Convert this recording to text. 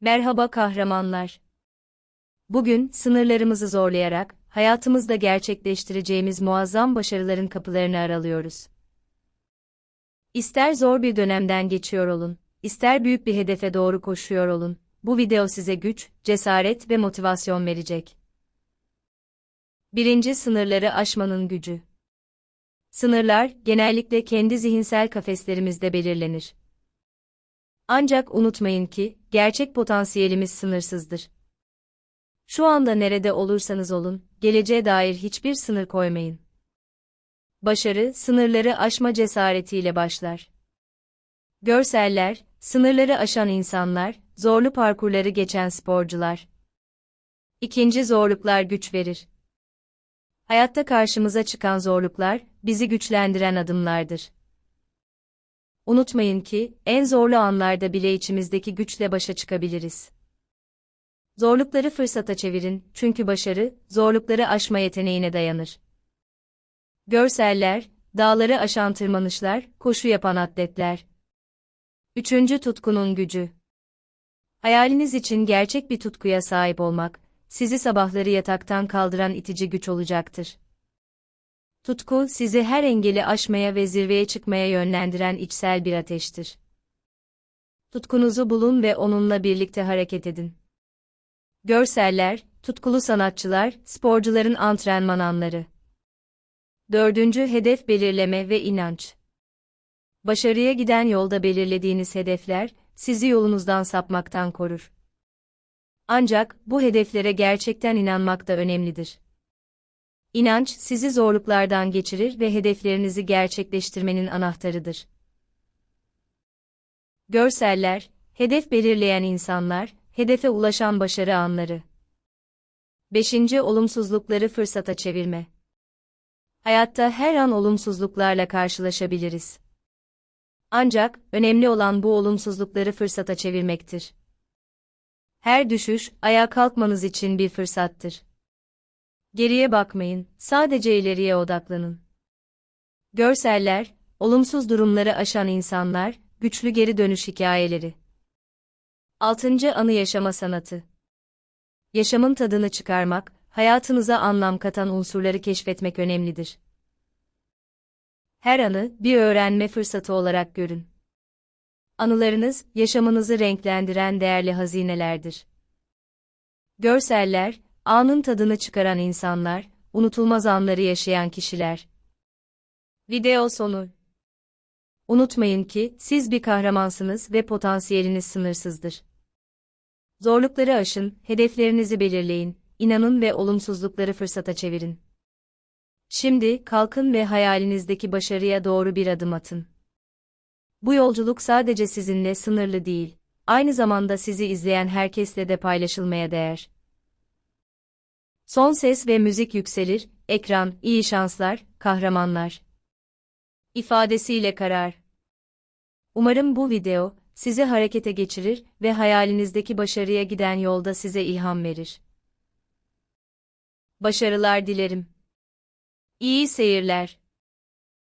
Merhaba kahramanlar. Bugün sınırlarımızı zorlayarak hayatımızda gerçekleştireceğimiz muazzam başarıların kapılarını aralıyoruz. İster zor bir dönemden geçiyor olun, ister büyük bir hedefe doğru koşuyor olun, bu video size güç, cesaret ve motivasyon verecek. Birinci sınırları aşmanın gücü. Sınırlar genellikle kendi zihinsel kafeslerimizde belirlenir. Ancak unutmayın ki, gerçek potansiyelimiz sınırsızdır. Şu anda nerede olursanız olun, geleceğe dair hiçbir sınır koymayın. Başarı, sınırları aşma cesaretiyle başlar. Görseller, sınırları aşan insanlar, zorlu parkurları geçen sporcular. İkinci zorluklar güç verir. Hayatta karşımıza çıkan zorluklar, bizi güçlendiren adımlardır. Unutmayın ki, en zorlu anlarda bile içimizdeki güçle başa çıkabiliriz. Zorlukları fırsata çevirin, çünkü başarı, zorlukları aşma yeteneğine dayanır. Görseller, dağları aşan tırmanışlar, koşu yapan atletler. Üçüncü tutkunun gücü. Hayaliniz için gerçek bir tutkuya sahip olmak, sizi sabahları yataktan kaldıran itici güç olacaktır. Tutku, sizi her engeli aşmaya ve zirveye çıkmaya yönlendiren içsel bir ateştir. Tutkunuzu bulun ve onunla birlikte hareket edin. Görseller, tutkulu sanatçılar, sporcuların antrenman anları. Dördüncü hedef belirleme ve inanç. Başarıya giden yolda belirlediğiniz hedefler, sizi yolunuzdan sapmaktan korur. Ancak, bu hedeflere gerçekten inanmak da önemlidir. İnanç, sizi zorluklardan geçirir ve hedeflerinizi gerçekleştirmenin anahtarıdır. Görseller, hedef belirleyen insanlar, hedefe ulaşan başarı anları. 5. Olumsuzlukları fırsata çevirme. Hayatta her an olumsuzluklarla karşılaşabiliriz. Ancak, önemli olan bu olumsuzlukları fırsata çevirmektir. Her düşüş, ayağa kalkmanız için bir fırsattır. Geriye bakmayın, sadece ileriye odaklanın. Görseller, olumsuz durumları aşan insanlar, güçlü geri dönüş hikayeleri. 6. Anı yaşama sanatı. Yaşamın tadını çıkarmak, hayatınıza anlam katan unsurları keşfetmek önemlidir. Her anı bir öğrenme fırsatı olarak görün. Anılarınız, yaşamınızı renklendiren değerli hazinelerdir. Görseller, anın tadını çıkaran insanlar, unutulmaz anları yaşayan kişiler. Video sonu Unutmayın ki, siz bir kahramansınız ve potansiyeliniz sınırsızdır. Zorlukları aşın, hedeflerinizi belirleyin, inanın ve olumsuzlukları fırsata çevirin. Şimdi, kalkın ve hayalinizdeki başarıya doğru bir adım atın. Bu yolculuk sadece sizinle sınırlı değil, aynı zamanda sizi izleyen herkesle de paylaşılmaya değer. Son ses ve müzik yükselir, ekran, iyi şanslar, kahramanlar. ifadesiyle karar. Umarım bu video, sizi harekete geçirir ve hayalinizdeki başarıya giden yolda size ilham verir. Başarılar dilerim. İyi seyirler.